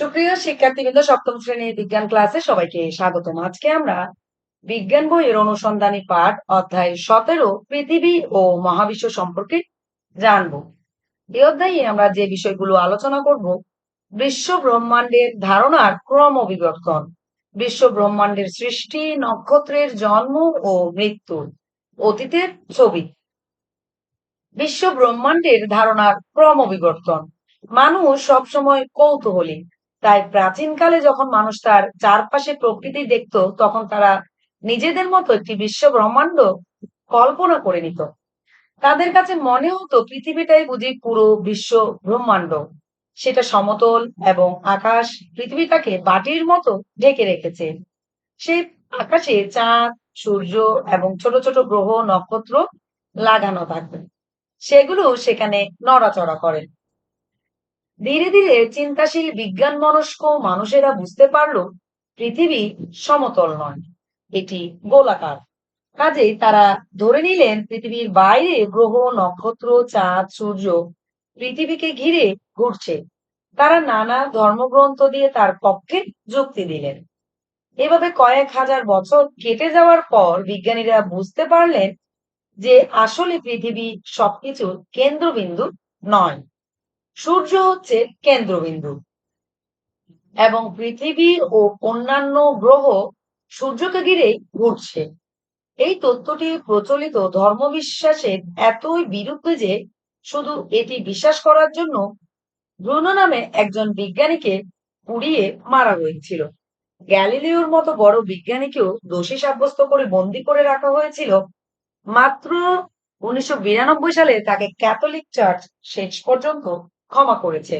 সুপ্রিয় শিক্ষার্থীবৃন্দ, সপ্তম শ্রেণির বিজ্ঞান ক্লাসে সবাইকে স্বাগতম। আজকে আমরা বিজ্ঞান বইয়ের অনুসন্ধানী পাঠ অধ্যায় সতেরো, পৃথিবী ও মহাবিশ্ব সম্পর্কে জানব। এই অধ্যায়ে আমরা যে বিষয়গুলো আলোচনা করব, বিশ্ব ব্রহ্মাণ্ডের ধারণার ক্রম বিবর্তন বিশ্ব ব্রহ্মাণ্ডের সৃষ্টি, নক্ষত্রের জন্ম ও মৃত্যু, অতীতের ছবি। বিশ্ব ব্রহ্মাণ্ডের ধারণার ক্রম বিবর্তন মানুষ সবসময় কৌতূহলী তাই প্রাচীনকালে যখন মানুষ তার চারপাশে প্রকৃতি দেখত, তখন তারা নিজেদের মতো একটি বিশ্ব ব্রহ্মাণ্ড কল্পনা করে নিত। তাদের কাছে মনে হতো পৃথিবীটাই বুঝি পুরো বিশ্ব ব্রহ্মাণ্ড সেটা সমতল এবং আকাশ পৃথিবীটাকে বাটির মতো ঢেকে রেখেছে। সেই আকাশে চাঁদ, সূর্য এবং ছোট ছোট গ্রহ, নক্ষত্র লাগানো থাকবে। সেগুলো সেখানে নড়াচড়া করে। ধীরে ধীরে চিন্তাশীল বিজ্ঞান মনস্ক মানুষেরা বুঝতে পারল পৃথিবী সমতল নয়, এটি গোলাকার। কাজেই তারা ধরে নিলেন পৃথিবীর বাইরে গ্রহ, নক্ষত্র, চাঁদ, সূর্য পৃথিবীকে ঘিরে ঘুরছে। তারা নানা ধর্মগ্রন্থ দিয়ে তার পক্ষে যুক্তি দিলেন। এভাবে কয়েক হাজার বছর কেটে যাওয়ার পর বিজ্ঞানীরা বুঝতে পারলেন যে আসলে পৃথিবী সবকিছুর কেন্দ্রবিন্দু নয়। সূর্য হচ্ছে কেন্দ্রবিন্দু। এবং পৃথিবী ও অন্যান্য গ্রহ সূর্যকে ঘিরেই ঘুরছে। এই তত্ত্বটি প্রচলিত ধর্মবিশ্বাসের এতই বিরুদ্ধে যে শুধু এটি বিশ্বাস করার জন্য ব্রুন নামে একজন বিজ্ঞানীকে পুড়িয়ে মারা হয়েছিল। গ্যালিলিওর মতো বড় বিজ্ঞানীকেও দোষী সাব্যস্ত করে বন্দি করে রাখা হয়েছিল। মাত্র উনিশশো বিরানব্বই সালে তাকে ক্যাথলিক চার্চ শেষ পর্যন্ত ক্ষমা করেছে।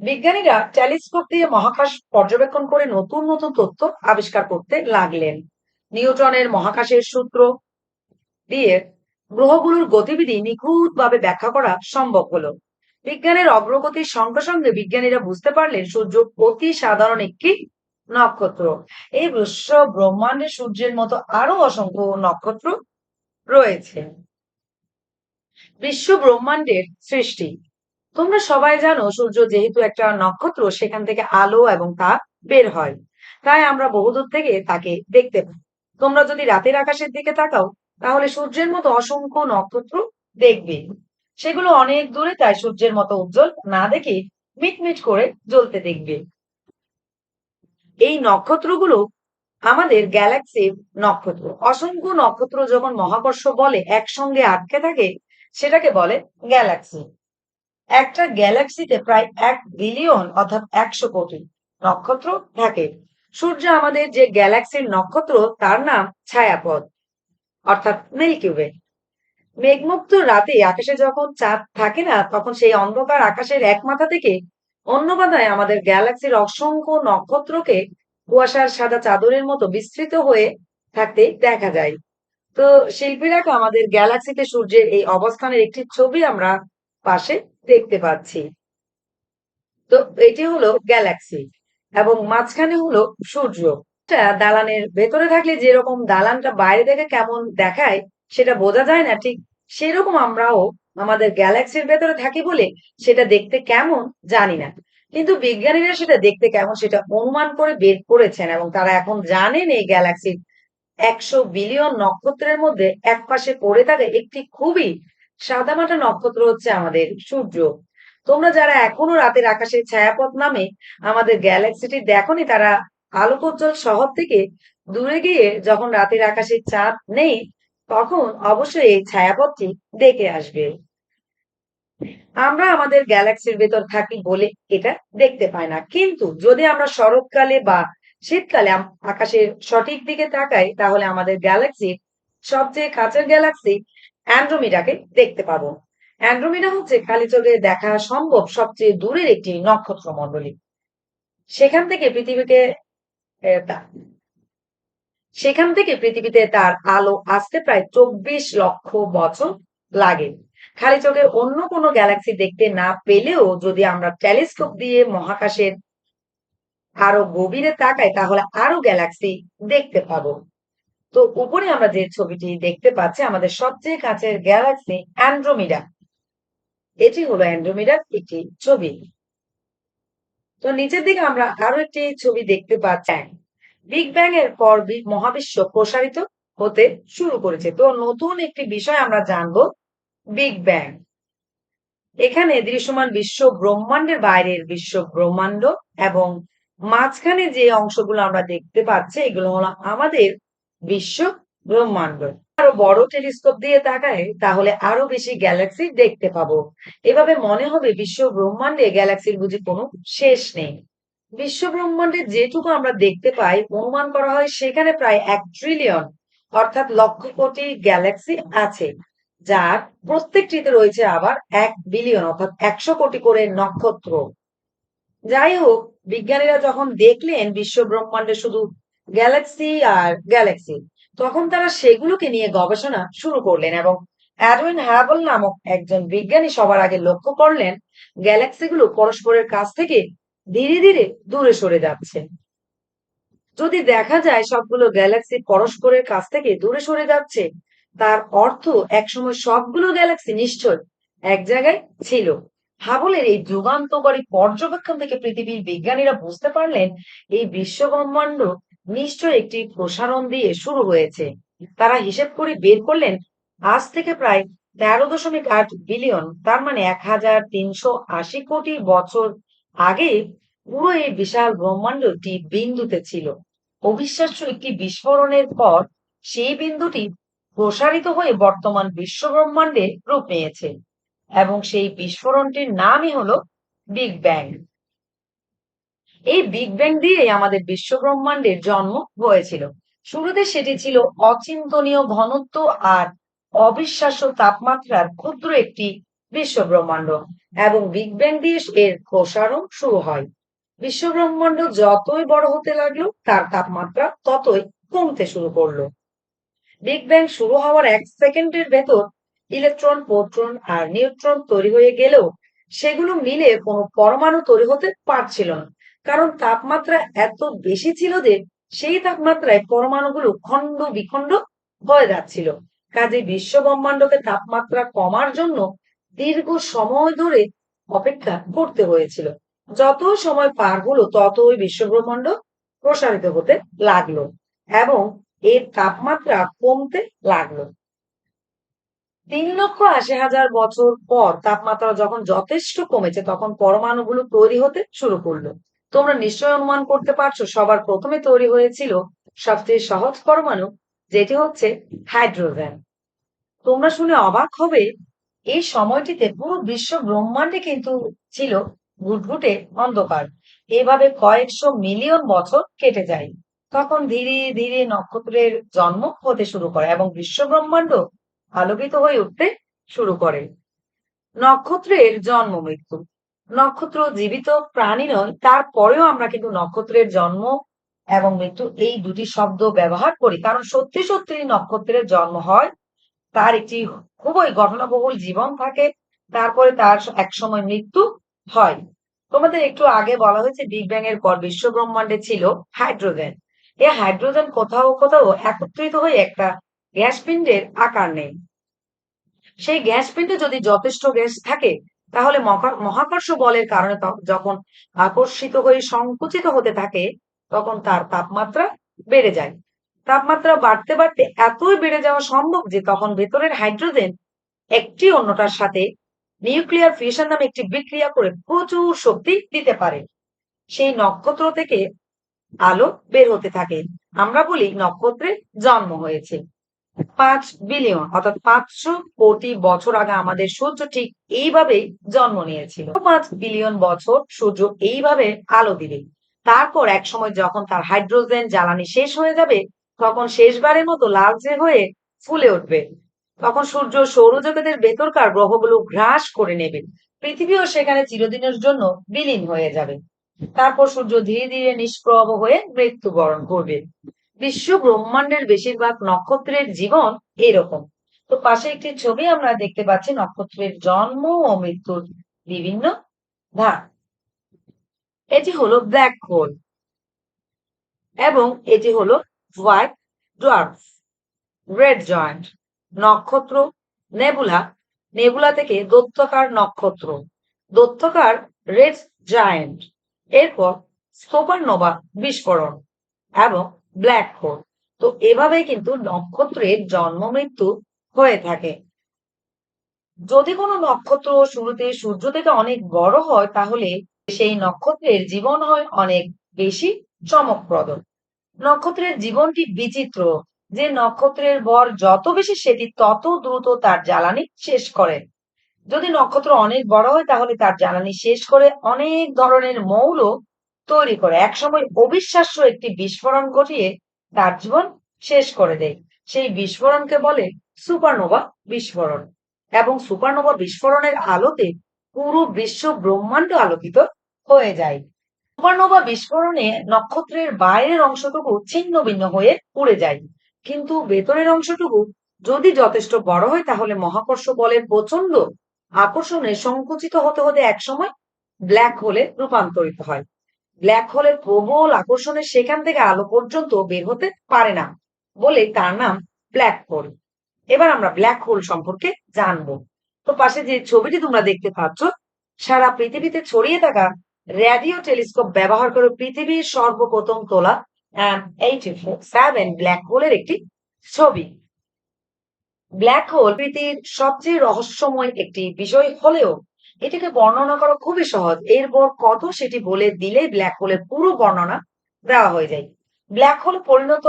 বিজ্ঞানীরা টেলিস্কোপ দিয়ে মহাকাশ পর্যবেক্ষণ করে নতুন নতুন তথ্য আবিষ্কার করতে লাগলেন। নিউটনের মহাকাশের সূত্র দিয়ে গ্রহগুলোর গতিবিধি নিখুঁতভাবে ব্যাখ্যা করা সম্ভব হলো। বিজ্ঞানের অগ্রগতির সঙ্গে সঙ্গে বিজ্ঞানীরা বুঝতে পারলেন সূর্য অতি সাধারণ একটি নক্ষত্র। এই বিশ্ব ব্রহ্মাণ্ডে সূর্যের মতো আরও অসংখ্য নক্ষত্র রয়েছে। বিশ্ব ব্রহ্মাণ্ডের সৃষ্টি। তোমরা সবাই জানো সূর্য যেহেতু একটা নক্ষত্র, সেখান থেকে আলো এবং তাপ বের হয়। তাই আমরা বহুদূর থেকে তাকে দেখতে পাই। তোমরা যদি রাতের আকাশের দিকে তাকাও, তাহলে সূর্যের মতো অসংখ্য নক্ষত্র দেখবে। সেগুলো অনেক দূরে তাই সূর্যের মতো উজ্জ্বল না দেখে মিটমিট করে জ্বলতে দেখবে। এই নক্ষত্রগুলো আমাদের গ্যালাক্সির নক্ষত্র। অসংখ্য নক্ষত্র যখন মহাকর্ষ বলে একসঙ্গে আটকে থাকে সেটাকে বলে গ্যালাক্সি। একটা গ্যালাক্সিতে প্রায় এক বিলিয়ন অর্থাৎ একশো কোটি নক্ষত্র থাকে। সূর্য আমাদের যে গ্যালাক্সির নক্ষত্র, তার নাম ছায়াপথ, অর্থাৎ মিল্কিওয়ে। মেঘমুক্ত রাতে আকাশে যখন চাঁদ থাকে না, তখন সেই অন্ধকার আকাশের এক মাথা থেকে অন্য মাথায় আমাদের গ্যালাক্সির অসংখ্য নক্ষত্রকে কুয়াশার সাদা চাদরের মতো বিস্তৃত হয়ে থাকতে দেখা যায়। তো শিল্পীরা আমাদের গ্যালাক্সিতে সূর্যের এই অবস্থানের একটি ছবি আমরা পাশে দেখতে পাচ্ছি। তো এটি হলো গ্যালাক্সি এবং মাঝখানে হলো সূর্য। দালানের ভেতরে থাকলে যেরকম দালানটা বাইরে থেকে কেমন দেখায় সেটা বোঝা যায় না, ঠিক সেরকম আমরাও আমাদের গ্যালাক্সির ভেতরে থাকি বলে সেটা দেখতে কেমন জানি না। কিন্তু বিজ্ঞানীরা সেটা দেখতে কেমন সেটা অনুমান করে বের করেছেন এবং তারা এখন জানেন এই গ্যালাক্সির একশো বিলিয়ন নক্ষত্রের মধ্যে এক পাশে পড়ে থাকে একটি খুবই সাদামাটা নক্ষত্র হচ্ছে আমাদের সূর্য। তোমরা যারা এখনও রাতের আকাশে ছায়াপথ নামে আমাদের গ্যালাক্সিটি দেখনি, তারা আলোকোজ্জ্বল শহর থেকে দূরে গিয়ে যখন রাতের আকাশে চাঁদ নেই, তখন অবশ্যই এই ছায়াপথটি দেখে আসবে। আমরা আমাদের গ্যালাক্সির ভেতর থাকি বলে এটা দেখতে পাই না। কিন্তু যদি আমরা শরৎকালে বা শীতকালে আকাশের সঠিক দিকে তাকাই, তাহলে আমাদের গ্যালাক্সির সবচেয়ে কাছের গ্যালাক্সি, অ্যান্ড্রোমিডাকে দেখতে পাবো। অ্যান্ড্রোমিডা হচ্ছে খালি চোখে দেখা সম্ভব সবচেয়ে দূরের একটি নক্ষত্র মণ্ডলী। সেখান থেকে পৃথিবীকে সেখান থেকে পৃথিবীতে তার আলো আসতে প্রায় চব্বিশ লক্ষ বছর লাগে। খালি চোখে অন্য কোনো গ্যালাক্সি দেখতে না পেলেও যদি আমরা টেলিস্কোপ দিয়ে মহাকাশের আরও গভীরে তাকাই তাহলে আরও গ্যালাক্সি দেখতে পাবো। তো উপরে আমরা যে ছবিটি দেখতে পাচ্ছি, আমাদের সবচেয়ে কাছের গ্যালাক্সি অ্যান্ড্রোমিডা এটি হলো অ্যান্ড্রোমিডার একটি ছবি। তো নিচের দিকে আমরা আরও একটি ছবি দেখতে পাচ্ছি। বিগ ব্যাং এর পর মহাবিশ্ব প্রসারিত হতে শুরু করেছে। তো নতুন একটি বিষয় আমরা জানব বিগ ব্যাং এখানে দৃশ্যমান বিশ্ব ব্রহ্মাণ্ডের বাইরের বিশ্ব ব্রহ্মাণ্ড এবং মাঝখানে যে অংশগুলো আমরা দেখতে পাচ্ছি, এগুলো হলো আমাদের বিশ্ব ব্রহ্মাণ্ড। আরও বড় টেলিস্কোপ দিয়ে তাকায়, তাহলে আরও বেশি গ্যালাক্সি দেখতে পাবো। এভাবে মনে হবে বিশ্ব ব্রহ্মাণ্ডে গ্যালাক্সির বুঝি কোনো শেষ নেই। বিশ্ব ব্রহ্মাণ্ডে যেটুকু আমরা দেখতে পাই, অনুমান করা হয় সেখানে প্রায় এক ট্রিলিয়ন অর্থাৎ লক্ষ কোটি গ্যালাক্সি আছে, যার প্রত্যেকটিতে রয়েছে আবার এক বিলিয়ন অর্থাৎ একশো কোটি করে নক্ষত্র। যাই হোক বিজ্ঞানীরা যখন দেখলেন বিশ্ব ব্রহ্মাণ্ডে শুধু গ্যালাক্সি আর গ্যালাক্সি, তখন তারা সেগুলোকে নিয়ে গবেষণা শুরু করলেন এবং অ্যাডউইন হ্যাবল নামক একজন বিজ্ঞানী সবার আগে লক্ষ্য করলেন গ্যালাক্সিগুলো পরস্পরের কাছ থেকে ধীরে ধীরে দূরে সরে যাচ্ছে। যদি দেখা যায় সবগুলো গ্যালাক্সি পরস্পরের কাছ থেকে দূরে সরে যাচ্ছে, তার অর্থ একসময় সবগুলো গ্যালাক্সি নিশ্চয় এক জায়গায় ছিল। হাবলের এই যুগান্তকারী পর্যবেক্ষণ থেকে পৃথিবীর বিজ্ঞানীরা বুঝতে পারলেন, এই বিশ্ব ব্রহ্মাণ্ড নিশ্চয় একটি প্রসারণ দিয়ে শুরু হয়েছে। তারা হিসেব করে বের করলেন, আজ থেকে প্রায় তেরো দশমিক আট বিলিয়ন, তার মানে এক হাজার তিনশো আশি কোটি বছর আগে পুরো এই বিশাল ব্রহ্মাণ্ডটি বিন্দুতে ছিল। অবিশ্বাস্য একটি বিস্ফোরণের পর সেই বিন্দুটি প্রসারিত হয়ে বর্তমান বিশ্ব ব্রহ্মাণ্ডে রূপ নিয়েছে। এবং সেই বিস্ফোরণটির নামই হলো বিগ ব্যাং। এই বিগ ব্যাং দিয়েই আমাদের বিশ্ব ব্রহ্মাণ্ডের জন্ম হয়েছিল। শুরুতে সেটি ছিল অচিন্তনীয় ঘনত্ব আর অবিশ্বাস্য তাপমাত্রার ক্ষুদ্র একটি বিশ্ব ব্রহ্মাণ্ড এবং বিগ ব্যাং দিয়ে এর প্রসারণ শুরু হয়। বিশ্ব ব্রহ্মাণ্ড যতই বড় হতে লাগল, তার তাপমাত্রা ততই কমতে শুরু করল। বিগ ব্যাং শুরু হওয়ার এক সেকেন্ডের ভেতর ইলেকট্রন, প্রোটন আর নিউট্রন তৈরি হয়ে গেলেও সেগুলো মিলে কোনো পরমাণু তৈরি হতে পারছিল না। কারণ তাপমাত্রা এত বেশি ছিল যে সেই তাপমাত্রায় পরমাণুগুলো খণ্ড বিখণ্ড হয়ে যাচ্ছিল। কাজে বিশ্ব ব্রহ্মাণ্ডকে তাপমাত্রা কমার জন্য দীর্ঘ সময় ধরে অপেক্ষা করতে হয়েছিল। যত সময় পার হলো ততই বিশ্ব ব্রহ্মাণ্ড প্রসারিত হতে লাগল এবং এর তাপমাত্রা কমতে লাগল। তিন লক্ষ আশি হাজার বছর পর তাপমাত্রা যখন যথেষ্ট কমেছে, তখন পরমাণুগুলো তৈরি হতে শুরু করল। তোমরা নিশ্চয় অনুমান করতে পারছ, সবার প্রথমে তৈরি হয়েছিল সবচেয়ে সহজ পরমাণু, যেটি হচ্ছে হাইড্রোজেন। তোমরা শুনে অবাক হবে, এই সময়টিতে পুরো বিশ্ব ব্রহ্মাণ্ডে কিন্তু ছিল ঘুটঘুটে অন্ধকার। এভাবে কয়েকশো মিলিয়ন বছর কেটে যায়। তখন ধীরে ধীরে নক্ষত্রের জন্ম হতে শুরু করে এবং বিশ্ব ব্রহ্মাণ্ড আলোকিত হয়ে উঠতে শুরু করে। নক্ষত্রের জন্ম মৃত্যু। নক্ষত্র জীবিত, প্রাণী নয়, তারপরেও আমরা কিন্তু নক্ষত্রের জন্ম এবং মৃত্যু এই দুটি শব্দ ব্যবহার করি। কারণ সত্যি সত্যি নক্ষত্রের জন্ম হয়, তার একটি খুবই ঘটনাবহুল জীবন থাকে, তারপরে তার এক সময় মৃত্যু হয়। তোমাদের একটু আগে বলা হয়েছে বিগ ব্যাং এর পর বিশ্ব ব্রহ্মাণ্ডে ছিল হাইড্রোজেন। এই হাইড্রোজেন কোথাও কোথাও একত্রিত হয়ে একটা গ্যাস পিণ্ডের আকার নেই। সেই গ্যাস পিণ্ডে যদি যথেষ্ট গ্যাস থাকে, তাহলে মহা- মহাকর্ষ বলের কারণে যখন আকর্ষিত হয়ে সংকুচিত হতে থাকে, তখন তার তাপমাত্রা বেড়ে যায়। তাপমাত্রা বাড়তে বাড়তে এতই বেড়ে যাওয়া সম্ভব যে তখন ভেতরের হাইড্রোজেন একটি অন্যটার সাথে নিউক্লিয়ার ফিউশন নামে একটি বিক্রিয়া করে প্রচুর শক্তি দিতে পারে। সেই নক্ষত্র থেকে আলো বের হতে থাকে। আমরা বলি নক্ষত্রের জন্ম হয়েছে। পাঁচ বিলিয়ন অর্থাৎ পাঁচশো কোটি বছর আগে আমাদের সূর্য ঠিক এইভাবেই জন্ম নিয়েছিল। পাঁচ বিলিয়ন বছর সূর্য এইভাবে আলো দিবে। তারপর এক সময় যখন তার হাইড্রোজেন জ্বালানি শেষ হয়ে যাবে, তখন শেষবারের মতো লালচে হয়ে ফুলে উঠবে। তখন সূর্য সৌরজগতের ভেতরকার গ্রহগুলো গ্রাস করে নেবে। পৃথিবীও সেখানে চিরদিনের জন্য বিলীন হয়ে যাবে। তারপর সূর্য ধীরে ধীরে নিষ্প্রভ হয়ে মৃত্যুবরণ করবে। বিশ্ব ব্রহ্মাণ্ডের বেশিরভাগ নক্ষত্রের জীবন এরকম। তো পাশে একটি ছবি আমরা দেখতে পাচ্ছি, নক্ষত্রের জন্ম ও মৃত্যুর বিভিন্ন ধাপ এটি হলো ব্ল্যাক হোল এবং এটি হলো হোয়াইট ডোয়ার্ফ রেড জয়েন্ট নক্ষত্র নেবুলা। নেবুলা থেকে দৈত্যকার নক্ষত্র। দৈত্যকার রেড জায়েন্ট এরপর সুপারনোভা বিস্ফোরণ এবং ব্ল্যাক হোল। তো এভাবেই কিন্তু নক্ষত্রের জন্ম মৃত্যু হয়ে থাকে। যদি কোনো নক্ষত্র শুরুতে সূর্য থেকে অনেক বড় হয়, তাহলে সেই নক্ষত্রের জীবন হয় অনেক বেশি চমকপ্রদ। নক্ষত্রের জীবনটি বিচিত্র। যে নক্ষত্রের বর যত বেশি সেটি তত দ্রুত তার জ্বালানি শেষ করে। যদি নক্ষত্র অনেক বড় হয়, তাহলে তার জ্বালানি শেষ করে অনেক ধরনের মৌল তৈরি করে। একসময় অবিশ্বাস্য একটি বিস্ফোরণ ঘটিয়ে তার জীবন শেষ করে দেয়। সেই বিস্ফোরণকে বলে সুপারনোভা বিস্ফোরণ এবং সুপারনোভা বিস্ফোরণের আলোতে পুরো বিশ্ব ব্রহ্মাণ্ড আলোকিত হয়ে যায়। সুপারনোভা বিস্ফোরণে নক্ষত্রের বাইরের অংশটুকু ছিন্ন ভিন্ন হয়ে উড়ে যায়। কিন্তু ভেতরের অংশটুকু যদি যথেষ্ট বড় হয়, তাহলে মহাকর্ষ বলের প্রচণ্ড আকর্ষণে সংকুচিত হতে হতে একসময় ব্ল্যাক হোলে রূপান্তরিত হয়। ব্ল্যাক হোলের প্রবল আকর্ষণে সেখান থেকে আলো পর্যন্ত বের হতে পারে না বলে তার নাম ব্ল্যাক হোল এবার আমরা ব্ল্যাক হোল সম্পর্কে জানব। তো পাশে যে ছবিটি তোমরা দেখতে পাচ্ছ, সারা পৃথিবীতে ছড়িয়ে থাকা রেডিও টেলিস্কোপ ব্যবহার করে পৃথিবীর সর্বপ্রথম তোলা সেভেন ব্ল্যাক হোলের একটি ছবি। ব্ল্যাক হোল পৃথিবীর সবচেয়ে রহস্যময় একটি বিষয় হলেও এটাকে বর্ণনা করা খুবই সহজ। এরপর কত সেটি বলে দিলে ব্ল্যাক হোলের পুরো বর্ণনা দেওয়া হয়ে যায়। ব্ল্যাক হোল পরিণত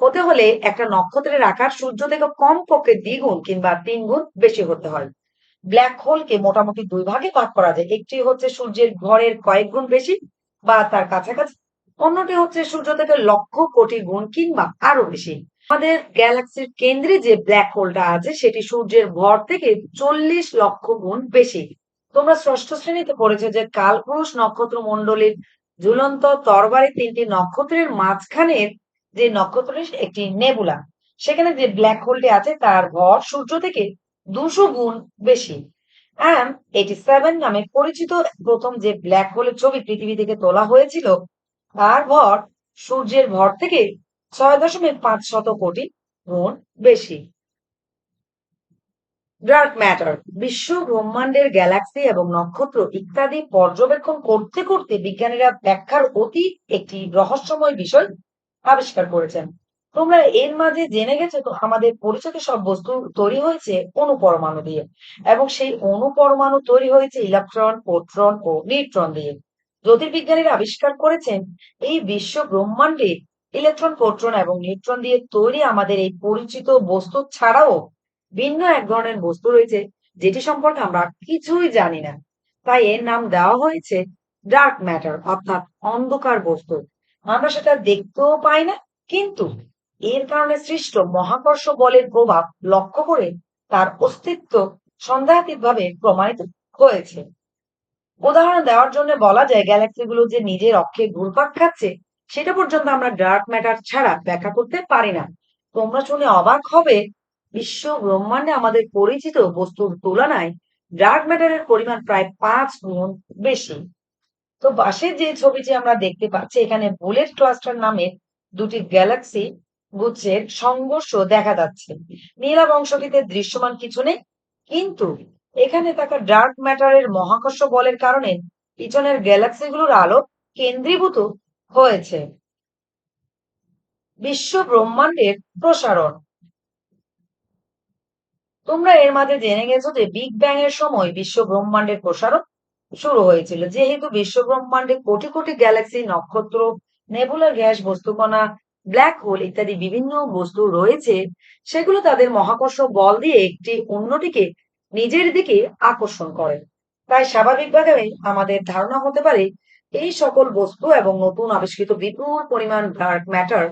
হতে হলে একটা নক্ষত্রের আকার সূর্য থেকে কমপক্ষে দ্বিগুণ কিংবা তিন গুণ বেশি হতে হয়। ব্ল্যাক হোলকে মোটামুটি দুই ভাগে ভাগ করা যায়। একটি হচ্ছে সূর্যের ঘরের কয়েক গুণ বেশি বা তার কাছাকাছি। অন্যটি হচ্ছে সূর্য থেকে লক্ষ কোটি গুণ কিংবা আরও বেশি। আমাদের গ্যালাক্সির কেন্দ্রে যে ব্ল্যাক হোলটা আছে, সেটি সূর্যের ভর থেকে চল্লিশ লক্ষ গুণ বেশি। তোমরা ষষ্ঠ শ্রেণীতে পড়েছো যে কালপুরুষ নক্ষত্র মণ্ডলীর ঝুলন্ত তরবারি তিনটি নক্ষত্রের মাঝখানের যে নক্ষত্রের একটি নেবুলা। সেখানে যে ব্ল্যাক হোলটি আছে, তার ভর সূর্য থেকে দুশো গুণ বেশি। এটি সেভেন নামে পরিচিত প্রথম যে ব্ল্যাক হোলের ছবি পৃথিবী থেকে তোলা হয়েছিল, তার ভর সূর্যের ভর থেকে ছয় দশমিক পাঁচ শত কোটি গুণ বেশি। ডার্ক ম্যাটার বিশ্ব ব্রহ্মাণ্ডের গ্যালাক্সি এবং নক্ষত্র ইত্যাদি পর্যবেক্ষণ করতে করতে বিজ্ঞানীরা ব্যাখ্যার অতি একটি রহস্যময় বিষয় আবিষ্কার করেছেন। তোমরা এর মাঝে জেনে গেছো তো, আমাদের পরিচিত সব বস্তু তৈরি হয়েছে অনুপরমাণু দিয়ে এবং সেই অনুপরমাণু তৈরি হয়েছে ইলেকট্রন প্রোট্রন ও নিউট্রন দিয়ে। জ্যোতির্বিজ্ঞানীরা আবিষ্কার করেছেন, এই বিশ্ব ব্রহ্মাণ্ডে ইলেকট্রন প্রোট্রন এবং নিউট্রন দিয়ে তৈরি আমাদের এই পরিচিত বস্তু ছাড়াও ভিন্ন এক ধরনের বস্তু রয়েছে, যেটি সম্পর্কে আমরা কিছুই জানি না। তাই এর নাম দেওয়া হয়েছে ডার্ক ম্যাটার অর্থাৎ অন্ধকার বস্তু। আমরা সেটা দেখতেও পাই না, কিন্তু এর কারণে সৃষ্ট মহাকর্ষ বলের প্রভাব লক্ষ্য করে তার অস্তিত্ব সন্দেহাতীতভাবে প্রমাণিত হয়েছে। উদাহরণ দেওয়ার জন্য বলা যায় গ্যালাক্সিগুলো যে নিজের অক্ষে ঘুরপাক খাচ্ছে, সেটা পর্যন্ত আমরা ডার্ক ম্যাটার ছাড়া ব্যাখ্যা করতে পারি না। তোমরা শুনে অবাক হবে বিশ্ব ব্রহ্মাণ্ডে আমাদের পরিচিত বস্তুর তুলনায় ডার্ক ম্যাটারের পরিমাণ প্রায় পাঁচ গুণ বেশি। তো বাসের যে ছবিটি আমরা দেখতে পাচ্ছি, এখানে বুলেট ক্লাস্টার নামের দুটি গ্যালাক্সি গুচ্ছের সংঘর্ষ দেখা যাচ্ছে। নীলাভ অংশটিতে দৃশ্যমান কিছু নেই, কিন্তু এখানে থাকা ডার্ক ম্যাটারের মহাকর্ষ বলের কারণে পিছনের গ্যালাক্সিগুলোর আলো কেন্দ্রীভূত হয়েছে। বিশ্ব ব্রহ্মাণ্ডের প্রসারণ তোমরা এর মাঝে জেনে গেছো যে বিগ ব্যাং এর সময় বিশ্ব ব্রহ্মাণ্ডের প্রসারণ শুরু হয়েছিল। যেহেতু বিশ্ব ব্রহ্মাণ্ডে কোটি কোটি গ্যালাক্সি, নক্ষত্র, নেবুলার গ্যাস, বস্তুকণা, ব্ল্যাক হোল ইত্যাদি বিভিন্ন বস্তু রয়েছে, সেগুলো তাদের মহাকর্ষ বল দিয়ে একটি অন্যটিকে নিজের দিকে আকর্ষণ করে। তাই স্বাভাবিকভাবে আমাদের ধারণা হতে পারে, এই সকল বস্তু এবং নতুন আবিষ্কৃত বিপুল পরিমাণ ডার্ক ম্যাটার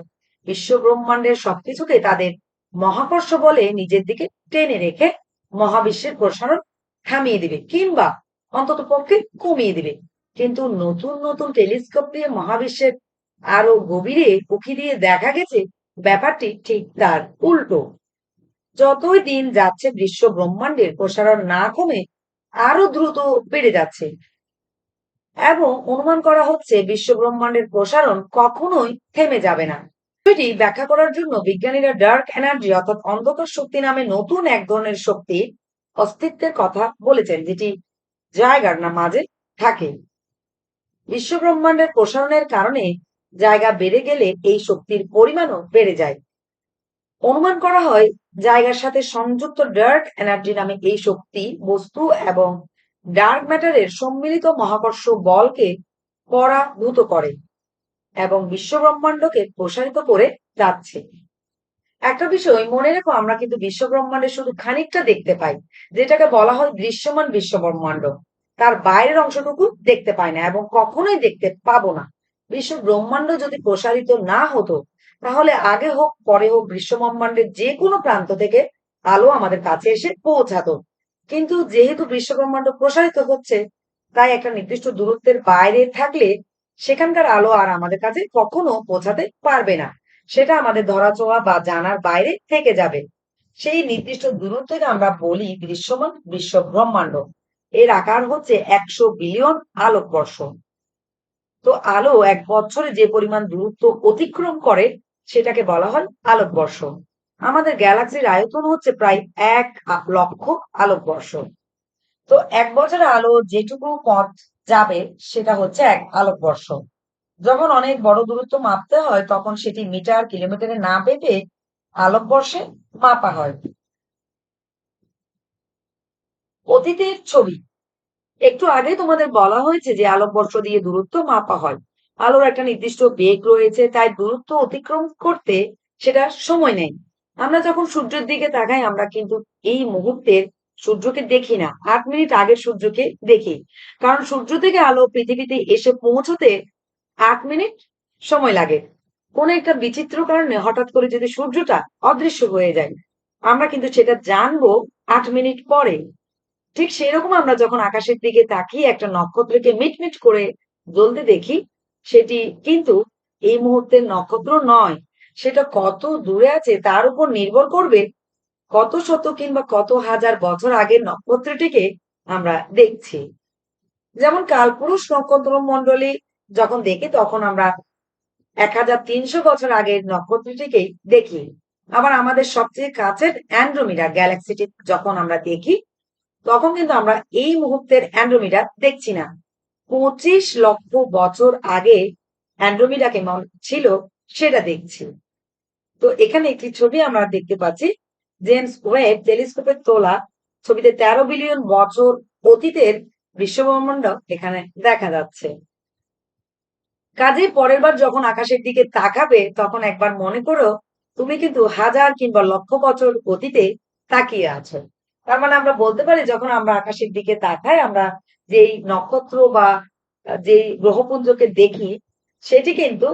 বিশ্ব ব্রহ্মাণ্ডের সবকিছুকে তাদের মহাকর্ষ বলে নিজের দিকে টেনে রেখে মহাবিশ্বের প্রসারণ থামিয়ে দিবে কিংবা অন্তত পক্ষে কমিয়ে দিবে। কিন্তু নতুন নতুন টেলিস্কোপ দিয়ে মহাবিশ্বের আরও গভীরে উঁকি দিয়ে দেখা গেছে, ব্যাপারটি ঠিক তার উল্টো। যতই দিন যাচ্ছে, বিশ্ব ব্রহ্মাণ্ডের প্রসারণ না কমে আরও দ্রুত বেড়ে যাচ্ছে। এবং অনুমান করা হচ্ছে, বিশ্ব ব্রহ্মাণ্ডের প্রসারণ কখনোই থেমে যাবে না। বিষয়টি ব্যাখ্যা করার জন্য বিজ্ঞানীরা ডার্ক এনার্জি অর্থাৎ অন্ধকার শক্তি নামে নতুন এক ধরনের শক্তি অস্তিত্বের কথা বলেছেন, যেটি জায়গার না, মাঝে থাকে। বিশ্ব ব্রহ্মাণ্ডের প্রসারণের কারণে জায়গা বেড়ে গেলে এই শক্তির পরিমাণও বেড়ে যায়। অনুমান করা হয় জায়গার সাথে সংযুক্ত ডার্ক এনার্জি নামে এই শক্তি, বস্তু এবং ডার্ক ম্যাটারের সম্মিলিত মহাকর্ষ বলকে পরাভূত করে। এবং বিশ্ব ব্রহ্মাণ্ডকে প্রসারিত করে যাচ্ছে। একটা বিষয়, মনে রেখো, আমরা কিন্তু বিশ্ব ব্রহ্মাণ্ডে শুধু খানিকটা দেখতে পাই, যেটাকে বলা হয় দৃশ্যমান বিশ্ব ব্রহ্মাণ্ড তার বাইরের অংশটুকু দেখতে পাই না এবং কখনোই দেখতে পাবো না। বিশ্ব ব্রহ্মাণ্ড যদি প্রসারিত না হতো, তাহলে আগে হোক, পরে হোক বিশ্ব ব্রহ্মাণ্ডের যে কোনো প্রান্ত থেকে আলো আমাদের কাছে এসে পৌঁছাতো। কিন্তু যেহেতু বিশ্ব ব্রহ্মাণ্ড প্রসারিত হচ্ছে, তাই একটা নির্দিষ্ট দূরত্বের বাইরে থাকলে সেখানকার আলো আর আমাদের কাছে কখনো পৌঁছাতে পারবে না। সেটা আমাদের ধরাছোঁয়া বা জানার বাইরে থেকে যাবে। সেই নির্দিষ্ট দূরত্বকে আমরা বলি দৃশ্যমান বিশ্ব ব্রহ্মাণ্ড এর আকার হচ্ছে একশো বিলিয়ন আলোকবর্ষ। তো আলো এক বছরে যে পরিমাণ দূরত্ব অতিক্রম করে, সেটাকে বলা হয় আলোকবর্ষ। আমাদের গ্যালাক্সির আয়তন হচ্ছে প্রায় এক লক্ষ আলোকবর্ষ। তো এক বছরে আলো যেটুকু পথ যাবে সেটা হচ্ছে এক আলোকবর্ষ যখন অনেক বড় দূরত্ব মাপতে হয়, তখন সেটি মিটার, কিলোমিটারে না পেতে আলোকবর্ষে মাপা হয়। অতীতের ছবি। একটু আগে তোমাদের বলা হয়েছে যে আলোকবর্ষ দিয়ে দূরত্ব মাপা হয়। আলোর একটা নির্দিষ্ট বেগ রয়েছে, তাই দূরত্ব অতিক্রম করতে সেটা সময় নেই আমরা যখন সূর্যের দিকে তাকাই, আমরা কিন্তু এই মুহূর্তের সূর্যকে দেখি না। আট মিনিট আগে সূর্যকে দেখি। কারণ সূর্য থেকে আলো পৃথিবীতে এসে পৌঁছতে আট মিনিট সময় লাগে। কোন একটা বিচিত্র কারণে হঠাৎ করে যদি সূর্যটা অদৃশ্য হয়ে যায়, আমরা কিন্তু সেটা জানব আট মিনিট পরে। ঠিক সেরকম আমরা যখন আকাশের দিকে তাকিয়ে একটা নক্ষত্রকে মিটমিট করে জ্বলতে দেখি, সেটি কিন্তু এই মুহূর্তের নক্ষত্র নয়। সেটা কত দূরে আছে তার উপর নির্ভর করবে কত শত কিংবা কত হাজার বছর আগের নক্ষত্রটিকে আমরা দেখছি। যেমন কালপুরুষ নক্ষত্র মন্ডলী যখন দেখি, তখন আমরা এক হাজার তিনশো বছর আগের নক্ষত্রটিকেই দেখি। আবার আমাদের সবচেয়ে কাছের অ্যান্ড্রোমিডা গ্যালাক্সিটি যখন আমরা দেখি, তখন কিন্তু আমরা এই মুহূর্তের অ্যান্ড্রোমিডা দেখছি না। পঁচিশ লক্ষ বছর আগে অ্যান্ড্রোমিডা কেমন ছিল, সেটা দেখছি। তো এখানে একটি ছবি আমরা দেখতে পাচ্ছি জেমস ওয়েব টেলিস্কোপের তোলা ছবিতে তেরো বিলিয়ন বছর অতীতের বিশ্বব্রহ্মাণ্ড এখানে দেখা যাচ্ছে। কাজে পরের বার যখন আকাশের দিকে তাকাবে, তখন একবার মনে করো তুমি কিন্তু হাজার কিংবা লক্ষ বছর অতীতে তাকিয়ে আছো। তার মানে আমরা বলতে পারি, যখন আমরা আকাশের দিকে তাকাই, আমরা যেই নক্ষত্র বা যেই গ্রহপুঞ্জকে দেখি, সেটি কিন্তু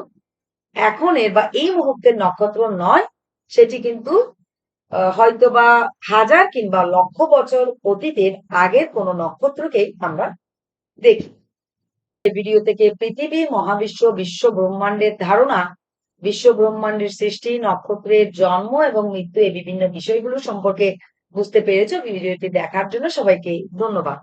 এখনের বা এই মুহূর্তের নক্ষত্র নয়, সেটি কিন্তু হয়তো বা হাজার কিংবা লক্ষ বছর অতীতের আগের কোন নক্ষত্রকেই আমরা দেখি। ভিডিও থেকে পৃথিবী, মহাবিশ্ব বিশ্ব ব্রহ্মাণ্ডের ধারণা বিশ্ব ব্রহ্মাণ্ডের সৃষ্টি, নক্ষত্রের জন্ম এবং মৃত্যু এই বিভিন্ন বিষয়গুলো সম্পর্কে বুঝতে পেরেছ। ভিডিওটি দেখার জন্য সবাইকে ধন্যবাদ।